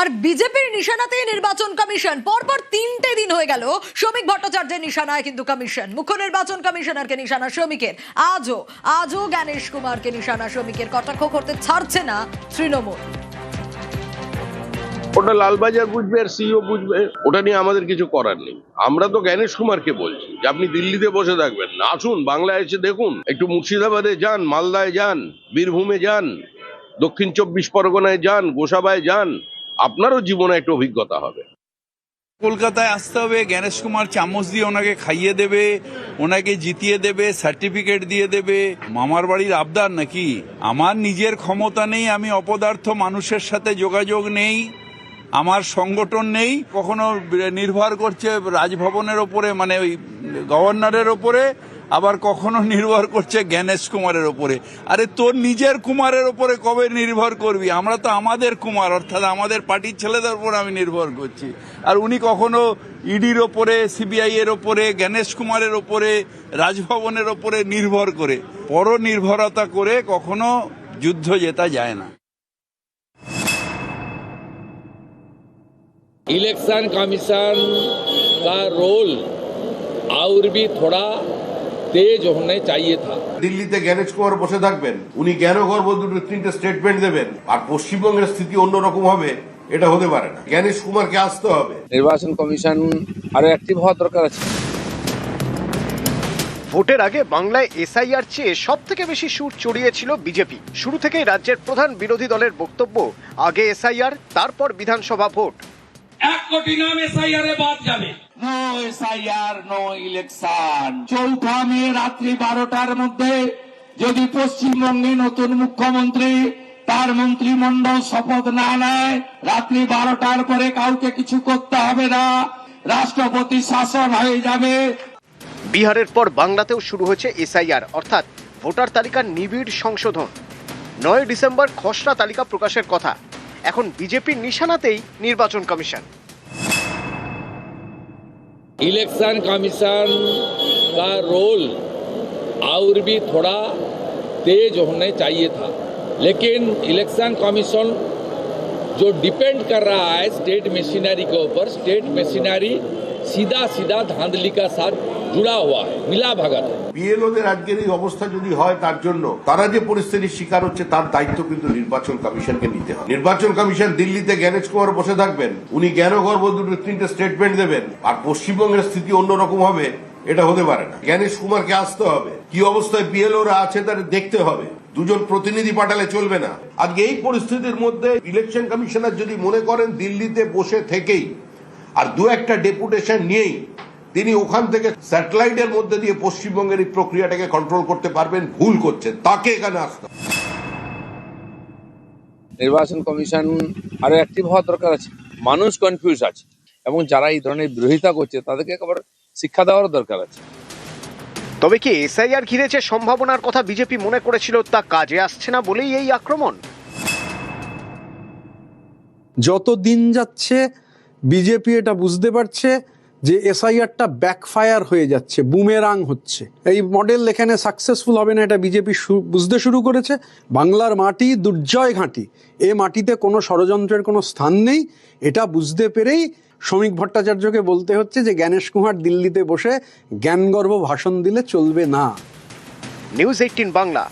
আর বিজেপির নিশানাতেই নির্বাচন কমিশন, পরপর তিনটে দিন হয়ে গেল শ্রমিক ভট্টাচার্যের নিশানায় কিন্তু কমিশন। মুখ্য নির্বাচন কমিশনারকে নিশানা শ্রমিকের। আজও আজও জ্ঞানেশ কুমারকে নিশানা শ্রমিকের কটাক্ষ করতে ছাড়ছে না তৃণমূল। ওটা লালবাজার বুঝবে আর সিও বুঝবে, ওটা নিয়ে আমাদের কিছু করার নেই। আমরা তো জ্ঞানেশ কুমারকে বলছি যে আপনি দিল্লিতে বসে থাকবেন। না, আসুন, বাংলায় এসে দেখুন। একটু মুর্শিদাবাদে যান, মালদায় যান, বীরভূমে যান, দক্ষিণ চব্বিশ পরগনায় যান, গোসাবায় যান আপনারও জীবনে একটা অভিজ্ঞতা হবে। কলকাতায় আসতে হবে, জ্ঞানেশ কুমার চামচ দিয়ে ওনাকে খাইয়ে দেবে, ওনাকে জিতিয়ে দেবে, সার্টিফিকেট দিয়ে দেবে। মামার বাড়ির আবদার নাকি? আমার নিজের ক্ষমতা নেই, আমি অপদার্থ মানুষের সাথে যোগাযোগ নেই, আমার সংগঠন নেই, কখনো নির্ভর করছে রাজভবনের ওপরে মানে ওই গভর্নরের ওপরে আবার কখনো নির্ভর করছে জ্ঞানেশ কুমারের ওপরে আরে তোর নিজের কুমারের ওপরে কবে নির্ভর করবি আমরা তো আমাদের কুমার অর্থাৎ আমাদের পার্টির ছেলেদের উপর আমি নির্ভর করছি আর উনি কখনো ইডির ওপরে সিবিআই এর ওপরে জ্ঞানেশ কুমারের ওপরে রাজভবনের ওপরে নির্ভর করে পর নির্ভরতা করে কখনো যুদ্ধ জেতা যায় না इलेक्शन कमीशन का रोल और भी थोड़ा तेज होने चाहिए था দিল্লিতে জ্ঞানেশ কুমার বসে থাকবেন উনি জ্ঞান গর্ব দুটো তিনটে স্টেটমেন্ট দেবেন আর পশ্চিমবঙ্গের স্থিতি অন্যরকম হবে এটা হতে পারে না জ্ঞানেশ কুমারকে আসতে হবে নির্বাচন কমিশন আরো অ্যাক্টিভ হওয়ার দরকার আছে ভোটের আগে বাংলায় এসআইআর চেয়ে সব থেকে বেশি সুর চড়িয়েছিল বিজেপি শুরু থেকেই রাজ্যের প্রধান বিরোধী দলের বক্তব্য আগে এসআইআর তারপর বিধানসভা ভোট এক কোটি নাম এসআইআরে বাদ যাবে। No SIR no election. চৌঠা মে রাত্রি বারোটার মধ্যে যদি পশ্চিমবঙ্গে নতুন মুখ্যমন্ত্রী তার মন্ত্রিমণ্ডল শপথ না নেয় রাত্রি বারোটার পরে কাউকে কিছু করতে হবে না। রাষ্ট্রপতি শাসন হয়ে যাবে। বিহারের পর বাংলাতেও শুরু হয়েছে এসআইআর অর্থাৎ ভোটার তালিকার নিবিড় সংশোধন। নয় ডিসেম্বর খসড়া তালিকা প্রকাশের কথা। এখন বিজেপির নিশানাতেই নির্বাচন কমিশন इलेक्शन कमीशन का रोल और भी थोड़ा तेज होने चाहिए था लेकिन इलेक्शन कमीशन जो डिपेंड कर रहा है स्टेट मशीनरी के ऊपर स्टेट मशीनरी सीधा सीधा धांधली का साथ जुड़ा हुआ है मिला भगत है বিএলওদের আজকের এই অবস্থা যদি হয় তার জন্য, তারা যে পরিস্থিতির শিকার হচ্ছে তার দায়িত্ব কিন্তু নির্বাচন কমিশনকে নিতে হবে। নির্বাচন কমিশন দিল্লিতে জ্ঞানেশ কুমার বসে থাকবেন, উনি জ্ঞান গর্ব দুটো তিনটে স্টেটমেন্ট দেবেন, আর পশ্চিমবঙ্গের স্থিতি অন্যরকম হবে, এটা হতে পারে না। জ্ঞানেশ কুমারকে আসতে হবে। কি অবস্থায় বিএলওরা আছে তাদের দেখতে হবে। দুজন প্রতিনিধি পাঠালে চলবে না। আজকে এই পরিস্থিতির মধ্যে ইলেকশন কমিশনার যদি মনে করেন দিল্লিতে বসে থেকেই, আর দু একটা ডেপুটেশন নিয়েই তিনি ওখান থেকে স্যাটেলাইটের মধ্যে দিয়ে পশ্চিমবঙ্গের এই প্রক্রিয়াটাকে কন্ট্রোল করতে পারবেন ভুল করছেন। তাকে এখানে আসতে নির্বাচন কমিশন আরও অ্যাক্টিভ হওয়ার দরকার আছে। মানুষ কনফিউজ আছে। এবং যারা এই ধরনের বিরোধিতা করছে তাদেরকে একবার শিক্ষা দেওয়ারও দরকার আছে। তবে কি এসআইআর ঘিরে যে সম্ভাবনার কথা বিজেপি মনে করেছিল তা কাজে আসছে না বলেই এই আক্রমণ? যত দিন যাচ্ছে বিজেপি এটা বুঝতে পারছে যে এসআইআরটা ব্যাকফায়ার হয়ে যাচ্ছে বুমেরাং হচ্ছে। এই মডেল এখানে সাকসেসফুল হবে না, এটা বিজেপি বুঝতে শুরু করেছে। বাংলার মাটি দুর্জয় ঘাঁটি। এ মাটিতে কোনো ষড়যন্ত্রের কোনো স্থান নেই। এটা বুঝতে পেরেই শ্রমিক ভট্টাচার্যকে বলতে হচ্ছে যে, জ্ঞানেশ কুমার দিল্লিতে বসে জ্ঞানগর্ভ ভাষণ দিলে চলবে না। News eighteen Bangla.